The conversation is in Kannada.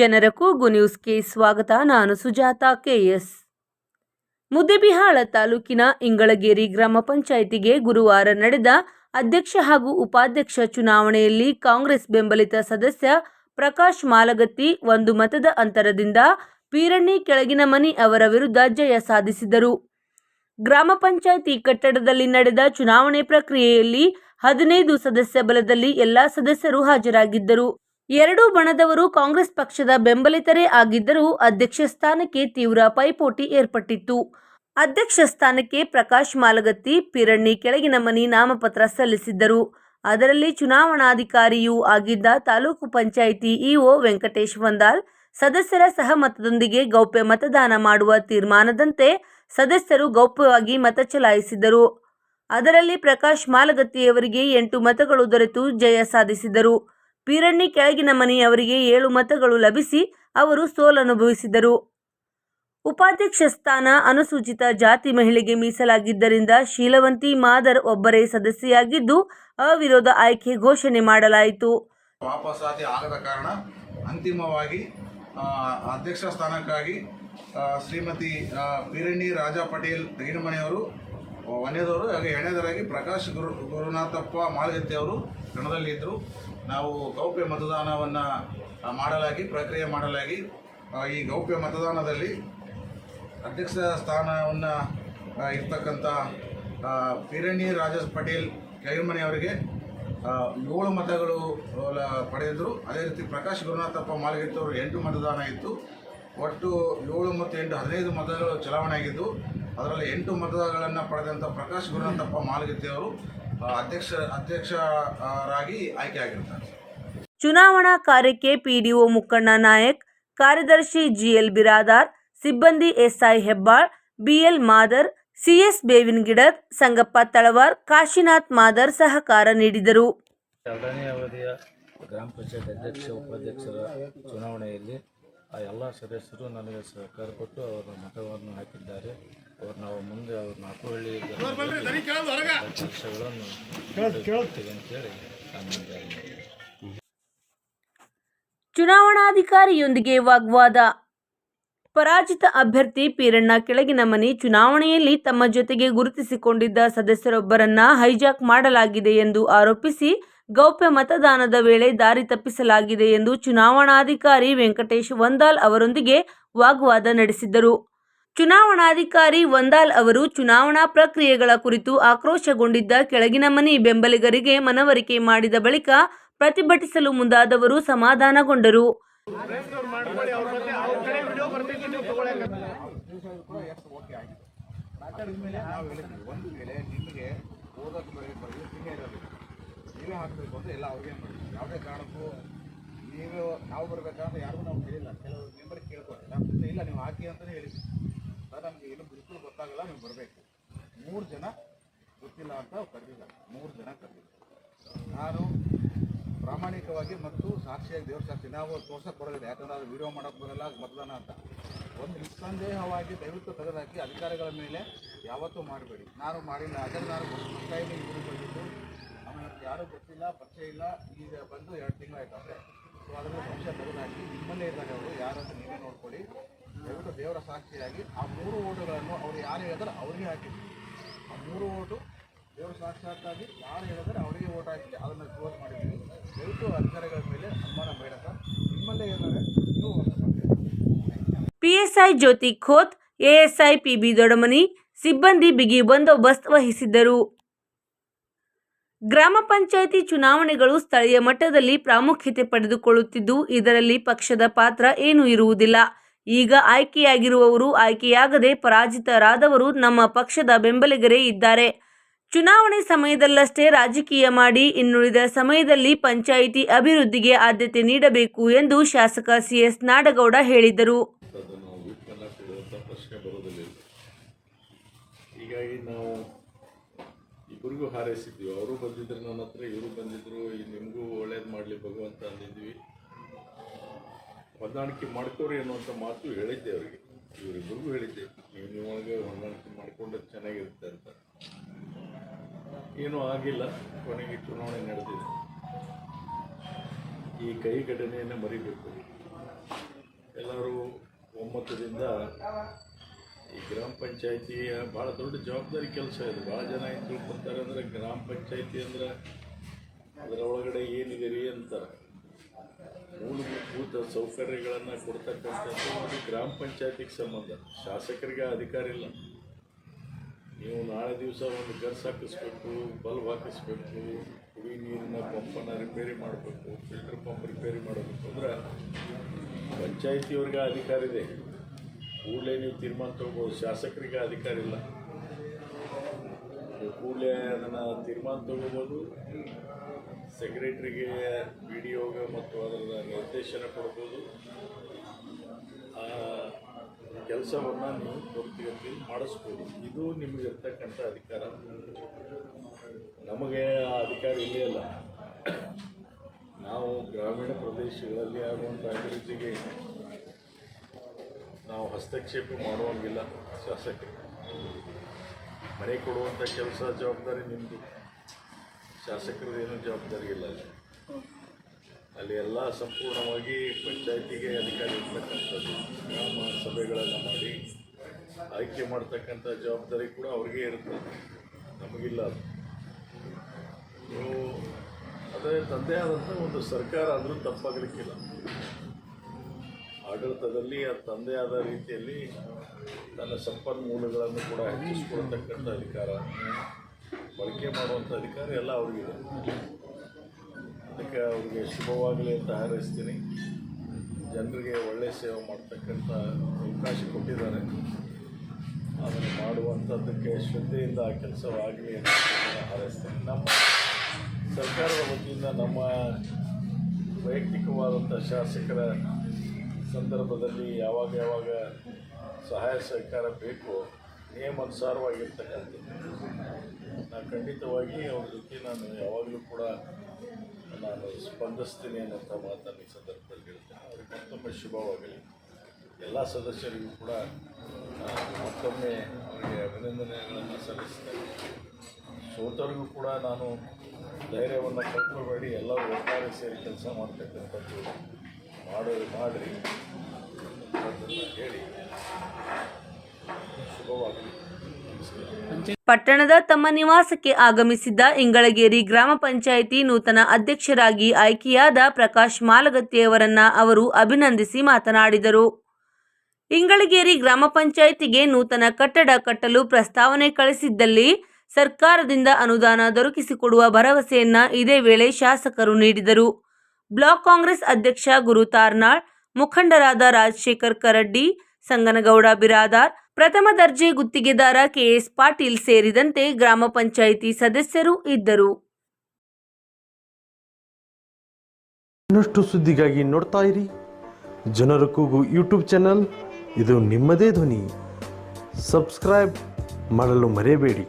ಜನರ ಕೂಗು ನ್ಯೂಸ್ಗೆ ಸ್ವಾಗತ. ನಾನು ಸುಜಾತ ಕೆಎಸ್ ಮುದ್ದೇಬಿಹಾಳ ತಾಲೂಕಿನ ಇಂಗಳಗೇರಿ ಗ್ರಾಮ ಪಂಚಾಯಿತಿಗೆ ಗುರುವಾರ ನಡೆದ ಅಧ್ಯಕ್ಷ ಹಾಗೂ ಉಪಾಧ್ಯಕ್ಷ ಚುನಾವಣೆಯಲ್ಲಿ ಕಾಂಗ್ರೆಸ್ ಬೆಂಬಲಿತ ಸದಸ್ಯ ಪ್ರಕಾಶ್ ಮಾಲಗತ್ತಿ ಒಂದು ಮತದ ಅಂತರದಿಂದ ಪೀರಣ್ಣಿ ಕೆಳಗಿನ ಮನಿ ಅವರ ವಿರುದ್ಧ ಜಯ ಸಾಧಿಸಿದರು. ಗ್ರಾಮ ಪಂಚಾಯಿತಿ ಕಟ್ಟಡದಲ್ಲಿ ನಡೆದ ಚುನಾವಣೆ ಪ್ರಕ್ರಿಯೆಯಲ್ಲಿ ಹದಿನೈದು ಸದಸ್ಯ ಬಲದಲ್ಲಿ ಎಲ್ಲಾ ಸದಸ್ಯರು ಹಾಜರಾಗಿದ್ದರು. ಎರಡೂ ಬಣದವರು ಕಾಂಗ್ರೆಸ್ ಪಕ್ಷದ ಬೆಂಬಲಿತರೇ ಆಗಿದ್ದರೂ ಅಧ್ಯಕ್ಷ ಸ್ಥಾನಕ್ಕೆ ತೀವ್ರ ಪೈಪೋಟಿ ಏರ್ಪಟ್ಟಿತ್ತು. ಅಧ್ಯಕ್ಷ ಸ್ಥಾನಕ್ಕೆ ಪ್ರಕಾಶ್ ಮಾಲಗತ್ತಿ ಪಿರಣ್ಣಿ ಕೆಳಗಿನ ಮನಿ ನಾಮಪತ್ರ ಸಲ್ಲಿಸಿದ್ದರು. ಅದರಲ್ಲಿ ಚುನಾವಣಾಧಿಕಾರಿಯೂ ಆಗಿದ್ದ ತಾಲೂಕು ಪಂಚಾಯಿತಿ ಇಒ ವೆಂಕಟೇಶ್ ವಂದಾಲ್ ಸದಸ್ಯರ ಸಹಮತದೊಂದಿಗೆ ಗೌಪ್ಯ ಮತದಾನ ಮಾಡುವ ತೀರ್ಮಾನದಂತೆ ಸದಸ್ಯರು ಗೌಪ್ಯವಾಗಿ ಮತ ಚಲಾಯಿಸಿದರು ಅದರಲ್ಲಿ ಪ್ರಕಾಶ್ ಮಾಲಗತ್ತಿಯವರಿಗೆ ಎಂಟು ಮತಗಳು ದೊರೆತು ಜಯ ಸಾಧಿಸಿದರು ಪೀರಣ್ಣಿ ಕೆಳಗಿನ ಮನೆಯವರಿಗೆ ಏಳು ಮತಗಳು ಲಭಿಸಿ ಅವರು ಸೋಲನುಭವಿಸಿದರು. ಉಪಾಧ್ಯಕ್ಷ ಸ್ಥಾನ ಅನುಸೂಚಿತ ಜಾತಿ ಮಹಿಳೆಗೆ ಮೀಸಲಾಗಿದ್ದರಿಂದ ಶೀಲವಂತಿ ಮಾದರ್ ಒಬ್ಬರೇ ಸದಸ್ಯೆಯಾಗಿದ್ದು, ಅವಿರೋಧ ಆಯ್ಕೆ ಘೋಷಣೆ ಮಾಡಲಾಯಿತು. ವಾಪಸಾತಿ ಆಗದ ಕಾರಣ ಅಂತಿಮವಾಗಿ ಅಧ್ಯಕ್ಷ ಸ್ಥಾನಕ್ಕಾಗಿ ಶ್ರೀಮತಿ ಪಿರಣಿ ರಾಜಾ ಪಟೇಲ್ ತೆಗಿನಮನೆಯವರು ಒಂದನೇದವರು ಹಾಗೆ ಎರಡನೇದರಾಗಿ ಪ್ರಕಾಶ್ ಗುರು, ಗುರುನಾಥಪ್ಪ ಮಾಳಗತ್ತಿ ಅವರು ಕಣದಲ್ಲಿದ್ದರು ನಾವು ಗೌಪ್ಯ ಮತದಾನವನ್ನು ಮಾಡಲಾಗಿ ಪ್ರಕ್ರಿಯೆ ಮಾಡಲಾಗಿ ಈ ಗೌಪ್ಯ ಮತದಾನದಲ್ಲಿ ಅಧ್ಯಕ್ಷ ಸ್ಥಾನವನ್ನು ಇರ್ತಕ್ಕಂಥ ಪಿರಣಿ ರಾಜೇಶ್ ರಾಜ ಪಟೇಲ್ ಕೆಳಮನೆಯವರಿಗೆ ಅವರಿಗೆ ಏಳು ಮತಗಳು ಪಡೆದರು ಅದೇ ರೀತಿ ಪ್ರಕಾಶ್ ಗುರುನಾಥಪ್ಪ ಮಾಲಗಿತ್ತವರು ಎಂಟು ಮತದಾನ ಇತ್ತು. ಒಟ್ಟು ಏಳು ಮತ್ತು ಎಂಟು ಹದಿನೈದು ಮತಗಳು ಚಲಾವಣೆ ಆಗಿದ್ದು ಅದರಲ್ಲಿ ಎಂಟು ಮತಗಳನ್ನು ಪಡೆದಂಥ ಪ್ರಕಾಶ್ ಗುರುನಾಥಪ್ಪ ಮಾಲಗಿತ್ತಿ ಅವರು ಆ, ಅಧ್ಯಕ್ಷ ಅಧ್ಯಕ್ಷರಾಗಿ ಆಯ್ಕೆಯಾಗಿರ್ತಾರೆ ಚುನಾವಣಾ ಕಾರ್ಯಕ್ಕೆ ಪಿಡಿಒ ಮುಕ್ಕಣ್ಣ ನಾಯಕ್ ಕಾರ್ಯದರ್ಶಿ ಜಿಎಲ್ ಬಿರಾದಾರ್ ಸಿಬ್ಬಂದಿ SI Hebbal BL Madar CS Bevinagidad Sangappa Talawar Kashinath Madar ಸಹಕಾರ ನೀಡಿದರು. ಎರಡನೇ ಅವಧಿಯ ಗ್ರಾಮ ಪಂಚಾಯತ್ ಅಧ್ಯಕ್ಷ ಉಪಾಧ್ಯಕ್ಷರ ಚುನಾವಣೆಯಲ್ಲಿ ಆ ಎಲ್ಲ ಸದಸ್ಯರು ನನಗೆ ಸಹಕಾರ ಕೊಟ್ಟು ಅವರ ಮತವನ್ನು ಹಾಕಿದ್ದಾರೆ. ಅವರು ನಾವು ಮುಂದೆ ಅವ್ರ ನಾಲ್ಕುಹಳ್ಳಿ ಕೆಲಸಗಳನ್ನು ಮಾಡ್ತೇವೆ ಅಂತೇಳಿ ಚುನಾವಣಾಧಿಕಾರಿಯೊಂದಿಗೆ ವಾಗ್ವಾದ. ಪರಾಜಿತ ಅಭ್ಯರ್ಥಿ ಪೀರಣ್ಣ ಕೆಳಗಿನ ಮನೆ ಚುನಾವಣೆಯಲ್ಲಿ ತಮ್ಮ ಜೊತೆಗೆ ಗುರುತಿಸಿಕೊಂಡಿದ್ದ ಸದಸ್ಯರೊಬ್ಬರನ್ನ ಹೈಜಾಕ್ ಮಾಡಲಾಗಿದೆ ಎಂದು ಆರೋಪಿಸಿ ಗೌಪ್ಯ ಮತದಾನದ ವೇಳೆ ದಾರಿ ತಪ್ಪಿಸಲಾಗಿದೆ ಎಂದು ಚುನಾವಣಾಧಿಕಾರಿ ವೆಂಕಟೇಶ್ ವಂದಾಲ್ ಅವರೊಂದಿಗೆ ವಾಗ್ವಾದ ನಡೆಸಿದ್ದರು. ಚುನಾವಣಾಧಿಕಾರಿ ವಂದಾಲ್ ಅವರು ಚುನಾವಣಾ ಪ್ರಕ್ರಿಯೆಗಳ ಕುರಿತು ಆಕ್ರೋಶಗೊಂಡಿದ್ದ ಕೆಳಗಿನ ಮನೆ ಬೆಂಬಲಿಗರಿಗೆ ಮನವರಿಕೆ ಮಾಡಿದ ಬಳಿಕ ಪ್ರತಿಭಟಿಸಲು ಮುಂದಾದವರು ಸಮಾಧಾನಗೊಂಡರು. ನಾವು ನೀವೇ ಬರ್ಬೇಕಂತ ಯಾರಿಗೂ ನಾವು ಕೇಳಿಲ್ಲ. ಕೆಲವು ಮೆಂಬರ್ ಸುಮ್ಮನೆ ಇಲ್ಲ ನೀವು ಹಾಕಿ ಅಂತಲೇ ಹೇಳಿದ್ವಿ ಸರ್ ನಮಗೆ ಏನು ಬಿಲ್ಕುಲ್ ಗೊತ್ತಾಗಲ್ಲ, ನೀವು ಬರಬೇಕು. ಮೂರು ಜನ ಗೊತ್ತಿಲ್ಲ ಅಂತ ಕರೆದಿಲ್ಲ ಮೂರು ಜನ ಕರೆದಿದ್ದಾರೆ. ನಾನು ಪ್ರಾಮಾಣಿಕವಾಗಿ ಮತ್ತು ಸಾಕ್ಷಿಯಾಗಿ ದೇವ್ರ ಸಾಕ್ಷಿ, ನಾವು ತೋರ್ಸಕ್ಕೆ ಬರೋದಿಲ್ಲ. ಯಾಕಂದ್ರೆ ಅದು ವಿಡಿಯೋ ಮಾಡೋಕ್ಕೆ ಬರಲ್ಲ ಮತದಾನ ಅಂತ. ಒಂದು ನಿಸ್ಸಂದೇಹವಾಗಿ ದಯವಿಟ್ಟು ತೆಗೆದಾಕಿ ಅಧಿಕಾರಿಗಳ ಮೇಲೆ ಯಾವತ್ತೂ ಮಾಡಬೇಡಿ. ನಾನು ಮಾಡಿಲ್ಲ ಅದನ್ನು ನಾನು ಟೈಮ್ ಇವರು ಬಂದಿದ್ದು ಆಮೇಲೆ ಯಾರೂ ಗೊತ್ತಿಲ್ಲ, ಪರಿಚಯ ಇಲ್ಲ, ಈಗ ಬಂದು ಎರಡು ತಿಂಗಳಾಯ್ತು. ಅಂದರೆ ಸೊ ಅದನ್ನು ಪಕ್ಷ ತೆಗೆದಾಕಿ ನಿಮ್ಮಲ್ಲೇ ಇದ್ದಾರೆ ಅವರು ಯಾರಾದರೂ ನೀವೇ ನೋಡ್ಕೊಳ್ಳಿ. ದಯವಿಟ್ಟು ದೇವರ ಸಾಕ್ಷಿಯಾಗಿ ಆ ಮೂರು ಓಟುಗಳನ್ನು ಅವರು ಯಾರು ಹೇಳಿದ್ರೆ ಅವರಿಗೆ ಹಾಕಿದ್ರು ಆ ಮೂರು ಓಟು ದೇವರ ಸಾಕ್ಷಾತ್ತಾಗಿ ಯಾರು ಹೇಳಿದ್ರೆ ಅವರಿಗೆ ಓಟ್ ಹಾಕಿ. ಅದನ್ನು ಕ್ಲೋಸ್ ಮಾಡಿದ್ದೀವಿ. ದಯವಿಟ್ಟು ಅಧಿಕಾರಿಗಳ ಮೇಲೆ ಅನುಮಾನ ಬೇಡ ಸರ್. ನಿಮ್ಮಲ್ಲೇ ಏನಾದ್ರೆ ನೀವು PSI Jyoti Khot, ASI PB Dodamani ಸಿಬ್ಬಂದಿ ಬಿಗಿ ಬಂದೋಬಸ್ತ್ ವಹಿಸಿದ್ದರು. ಗ್ರಾಮ ಪಂಚಾಯಿತಿ ಚುನಾವಣೆಗಳು ಸ್ಥಳೀಯ ಮಟ್ಟದಲ್ಲಿ ಪ್ರಾಮುಖ್ಯತೆ ಪಡೆದುಕೊಳ್ಳುತ್ತಿದ್ದು, ಇದರಲ್ಲಿ ಪಕ್ಷದ ಪಾತ್ರ ಏನೂ ಇರುವುದಿಲ್ಲ. ಈಗ ಆಯ್ಕೆಯಾಗಿರುವವರು ಆಯ್ಕೆಯಾಗದೆ ಪರಾಜಿತರಾದವರು ನಮ್ಮ ಪಕ್ಷದ ಬೆಂಬಲಿಗರೇ ಇದ್ದಾರೆ. ಚುನಾವಣೆ ಸಮಯದಲ್ಲಷ್ಟೇ ರಾಜಕೀಯ ಮಾಡಿ ಇನ್ನುಳಿದ ಸಮಯದಲ್ಲಿ ಪಂಚಾಯಿತಿ ಅಭಿವೃದ್ಧಿಗೆ ಆದ್ಯತೆ ನೀಡಬೇಕು ಎಂದು ಶಾಸಕ ಸಿಎಸ್ ನಾಡಗೌಡ ಹೇಳಿದರು. ಇಬ್ಬರಿಗೂ ಅವರು ಬಂದಿದ್ರು ನನ್ನ ಇವರು ಬಂದಿದ್ರು. ನಿಮಗೂ ಒಳ್ಳೇದು ಮಾಡಲಿ ಭಗವಂತ ಅಂದಿದ್ವಿ. ಹೊಂದಾಣಿಕೆ ಮಾಡ್ಕೋರಿ ಅನ್ನುವಂಥ ಮಾತು ಹೇಳಿದ್ದೆ ಅವರಿಗೆ. ಇವರಿಬ್ಬರಿಗೂ ಹೇಳಿದ್ದೆ. ನೀವು ನಿಮಗೆ ಹೊಂದಾಣಿಕೆ ಮಾಡಿಕೊಂಡ್ರೆ ಚೆನ್ನಾಗಿರುತ್ತೆ ಅಂತ. ಏನೂ ಆಗಿಲ್ಲ. ಕೊನೆಗೆ ಚುನಾವಣೆ ನಡೆದಿದೆ. ಈ ಕೈ ಘಟನೆಯನ್ನು ಮರಿಬೇಕು. ಎಲ್ಲರೂ ಒಮ್ಮತದಿಂದ ಈ ಗ್ರಾಮ ಪಂಚಾಯತಿಯ ಭಾಳ ದೊಡ್ಡ ಜವಾಬ್ದಾರಿ ಕೆಲಸ ಇದೆ. ಭಾಳ ಜನ ಏನು ತಿಳ್ಕೊತಾರೆ ಅಂದರೆ ಗ್ರಾಮ ಪಂಚಾಯಿತಿ ಅಂದ್ರೆ ಅದರ ಒಳಗಡೆ ಏನಿದೆ ರೀ ಅಂತಾರೆ. ಮೂಲಭೂತ ಸೌಕರ್ಯಗಳನ್ನು ಕೊಡ್ತಕ್ಕಂಥದ್ದು ಗ್ರಾಮ ಪಂಚಾಯತಿಗೆ ಸಂಬಂಧ. ಶಾಸಕರಿಗೆ ಅಧಿಕಾರ ಇಲ್ಲ. ನೀವು ನಾಳೆ ದಿವಸ ಒಂದು ಗಸ್ ಹಾಕಿಸ್ಬೇಕು, ಬಲ್ಬ್ ಹಾಕಿಸ್ಬೇಕು, ಕುಡಿ ನೀರಿನ ಪಂಪನ್ನು ರಿಪೇರಿ ಮಾಡಬೇಕು, ಫಿಲ್ಟರ್ ಪಂಪ್ ರಿಪೇರಿ ಮಾಡಬೇಕು ಅಂದ್ರೆ ಪಂಚಾಯತಿಯವ್ರಿಗೆ ಅಧಿಕಾರ ಇದೆ. ಕೂಡಲೇ ನೀವು ತೀರ್ಮಾನ ತಗೋಬೋದು. ಶಾಸಕರಿಗೆ ಅಧಿಕಾರ ಇಲ್ಲ. ಕೂಡಲೇ ಅದನ್ನು ತೀರ್ಮಾನ ತಗೋಬೋದು. ಸೆಕ್ರೆಟ್ರಿಗೆ, ಬಿ ಡಿ ಮತ್ತು ಅದರ ನಿರ್ದೇಶನ ಕೊಡ್ಬೋದು. ಆ, ಕೆಲಸವನ್ನು ನೀವು ತ್ವರಿತಗತಿಯಲ್ಲಿ ಮಾಡಿಸ್ಬೋದು. ಇದು ನಿಮಗೆ ಇರ್ತಕ್ಕಂಥ ಅಧಿಕಾರ. ನಮಗೆ ಆ ಅಧಿಕಾರ ಇಲ್ಲೇ ಇಲ್ಲ ನಾವು ಗ್ರಾಮೀಣ ಪ್ರದೇಶಗಳಲ್ಲಿ ಆಗುವಂಥ ಅಭಿವೃದ್ಧಿಗೆ ನಾವು ಹಸ್ತಕ್ಷೇಪ ಮಾಡುವಂಗಿಲ್ಲ ಶಾಸಕರು. ಮನೆ ಕೊಡುವಂಥ ಕೆಲಸ ಜವಾಬ್ದಾರಿ ನಿಮ್ಮದು ಶಾಸಕರದೇನು ಜವಾಬ್ದಾರಿ ಇಲ್ಲ ಅಲ್ಲಿ ಎಲ್ಲ ಸಂಪೂರ್ಣವಾಗಿ ಪಂಚಾಯತಿಗೆ ಅಧಿಕಾರಿ ಇರ್ತಕ್ಕಂಥದ್ದು, ಗ್ರಾಮ ಸಭೆಗಳನ್ನು ಮಾಡಿ, ಆಯ್ಕೆ ಮಾಡ್ತಕ್ಕಂಥ ಜವಾಬ್ದಾರಿ ಕೂಡ ಅವ್ರಿಗೆ ಇರ್ತದೆ ನಮಗಿಲ್ಲ ಅದು. ನೀವು ಅದೇ ತಂದೆ ಆದಂಥ ಒಂದು ಸರ್ಕಾರ ಆದರೂ ತಪ್ಪಾಗಲಿಕ್ಕಿಲ್ಲ. ಆಡಳಿತದಲ್ಲಿ ಆ ತಂದೆ ಆದ ರೀತಿಯಲ್ಲಿ ತನ್ನ ಸಂಪನ್ಮೂಲಗಳನ್ನು ಕೂಡ ಹೆಚ್ಚಿಸ್ಕೊಳ್ತಕ್ಕಂಥ ಅಧಿಕಾರ, ಬಳಕೆ ಮಾಡುವಂಥ ಅಧಿಕಾರ ಎಲ್ಲ ಅವರಿಗಿದೆ. ಅದಕ್ಕೆ ಅವರಿಗೆ ಶುಭವಾಗಲಿ ಅಂತ ಹಾರೈಸ್ತೀನಿ. ಜನರಿಗೆ ಒಳ್ಳೆಯ ಸೇವೆ ಮಾಡ್ತಕ್ಕಂಥ ಅವಕಾಶ ಕೊಟ್ಟಿದ್ದಾರೆ. ಅದನ್ನು ಮಾಡುವಂಥದ್ದಕ್ಕೆ ಶ್ರದ್ಧೆಯಿಂದ ಆ ಕೆಲಸವಾಗಲಿ ಅಂತ ಹಾರೈಸ್ತೀನಿ. ನಮ್ಮ ಸರ್ಕಾರದ ವತಿಯಿಂದ ನಮ್ಮ ವೈಯಕ್ತಿಕವಾದಂಥ ಶಾಸಕರ ಸಂದರ್ಭದಲ್ಲಿ ಯಾವಾಗ ಯಾವಾಗ ಸಹಾಯ ಸಹಕಾರ ಬೇಕು, ನಿಯಮಾನುಸಾರವಾಗಿರ್ತಕ್ಕಂಥದ್ದು. ನಾನು ಖಂಡಿತವಾಗಿ ಅವ್ರ ಜೊತೆ ನಾನು ಯಾವಾಗಲೂ ಕೂಡ ನಾನು ಸ್ಪಂದಿಸ್ತೀನಿ ಅನ್ನೋಂಥ ಮಾತನ್ನು ಈ ಸಂದರ್ಭದಲ್ಲಿ ಹೇಳ್ತೇನೆ. ಅವ್ರಿಗೆ ಮತ್ತೊಮ್ಮೆ ಶುಭವಾಗಲಿ. ಎಲ್ಲ ಸದಸ್ಯರಿಗೂ ಕೂಡ ಮತ್ತೊಮ್ಮೆ ಅವರಿಗೆ ಅಭಿನಂದನೆಗಳನ್ನು ಸಲ್ಲಿಸ್ತೇನೆ. ಸೋತರಿಗೂ ಕೂಡ ನಾನು ಧೈರ್ಯವನ್ನು ಕಳ್ಕೊಬೇಡಿ. ಎಲ್ಲರೂ ಒಟ್ಟಾರೆ ಸೇರಿ ಕೆಲಸ ಮಾಡ್ತಕ್ಕಂಥದ್ದು ಮಾಡೋ, ಮಾಡಿರಿ. ಹೇಳಿ, ಶುಭವಾಗಲಿ. ಪಟ್ಟಣದ ತಮ್ಮ ನಿವಾಸಕ್ಕೆ ಆಗಮಿಸಿದ್ದ ಇಂಗಳಗೇರಿ ಗ್ರಾಮ ಪಂಚಾಯಿತಿ ನೂತನ ಅಧ್ಯಕ್ಷರಾಗಿ ಆಯ್ಕೆಯಾದ ಪ್ರಕಾಶ್ ಮಾಲಗತ್ತಿಯವರನ್ನ ಅವರು ಅಭಿನಂದಿಸಿ ಮಾತನಾಡಿದರು. ಇಂಗಳಗೇರಿ ಗ್ರಾಮ ಪಂಚಾಯಿತಿಗೆ ನೂತನ ಕಟ್ಟಡ ಕಟ್ಟಲು ಪ್ರಸ್ತಾವನೆ ಕಳಿಸಿದ್ದಲ್ಲಿ ಸರ್ಕಾರದಿಂದ ಅನುದಾನ ದೊರಕಿಸಿಕೊಡುವ ಭರವಸೆಯನ್ನ ಇದೇ ವೇಳೆ ಶಾಸಕರು ನೀಡಿದರು. ಬ್ಲಾಕ್ ಕಾಂಗ್ರೆಸ್ ಅಧ್ಯಕ್ಷ ಗುರು ತಾರ್ನಾಳ್, ಮುಖಂಡರಾದ ರಾಜಶೇಖರ್ ಕರಡ್ಡಿ, ಸಂಗನಗೌಡ ಬಿರಾದಾರ್ ಪ್ರಥಮ ದರ್ಜೆ ಗುತ್ತಿಗೆದಾರ ಕೆಎಸ್ ಪಾಟೀಲ್ ಸೇರಿದಂತೆ ಗ್ರಾಮ ಪಂಚಾಯಿತಿ ಸದಸ್ಯರು ಇದ್ದರು. ಇನ್ನಷ್ಟು ಸುದ್ದಿಗಾಗಿ ನೋಡ್ತಾ ಇರಿ. ಜನರ ಕೂಗು ಯೂಟ್ಯೂಬ್ ಚಾನಲ್. ಇದು ನಿಮ್ಮದೇ ಧ್ವನಿ. ಸಬ್ಸ್ಕ್ರೈಬ್ ಮಾಡಲು ಮರೆಯಬೇಡಿ.